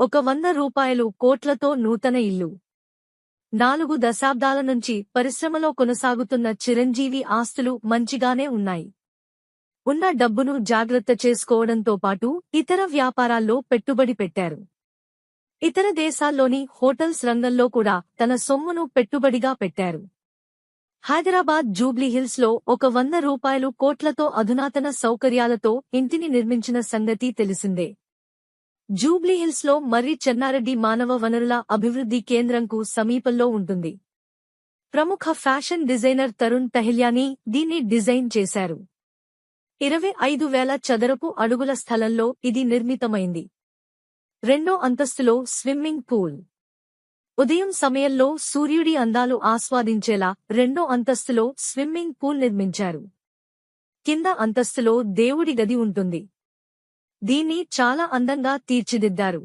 ఒక వంద రూపాయలు కోట్లతో నూతన ఇల్లు. నాలుగు దశాబ్దాల నుంచి పరిశ్రమలో కొనసాగుతున్న చిరంజీవి ఆస్తులు మంచిగానే ఉన్నాయి. ఉన్న డబ్బును జాగ్రత్త చేసుకోవడంతో పాటు ఇతర వ్యాపారాల్లో పెట్టుబడి పెట్టారు. ఇతర దేశాల్లోని హోటల్స్ రంగంలో కూడా తన సొమ్మును పెట్టుబడిగా పెట్టారు. హైదరాబాద్ జూబ్లీహిల్స్లో ఒక వంద రూపాయలు కోట్లతో అధునాతన సౌకర్యాలతో ఇంటిని నిర్మించిన సంగతి తెలిసిందే. జూబ్లీహిల్స్లో మర్రి చెన్నారెడ్డి మానవ వనరుల అభివృద్ధి కేంద్రంకు సమీపంలో ఉంటుంది. ప్రముఖ ఫ్యాషన్ డిజైనర్ తరుణ్ తహిల్యానీ దీన్ని డిజైన్ చేశారు. ఇరవై ఐదు వేల చదరపు అడుగుల స్థలంలో ఇది నిర్మితమైంది. రెండో అంతస్తులో స్విమ్మింగ్ పూల్. ఉదయం సమయంలో సూర్యుడి అందాలు ఆస్వాదించేలా రెండో అంతస్తులో స్విమ్మింగ్ పూల్ నిర్మించారు. కింద అంతస్తులో దేవుడి గది ఉంటుంది. దీన్ని చాలా అందంగా తీర్చిదిద్దారు.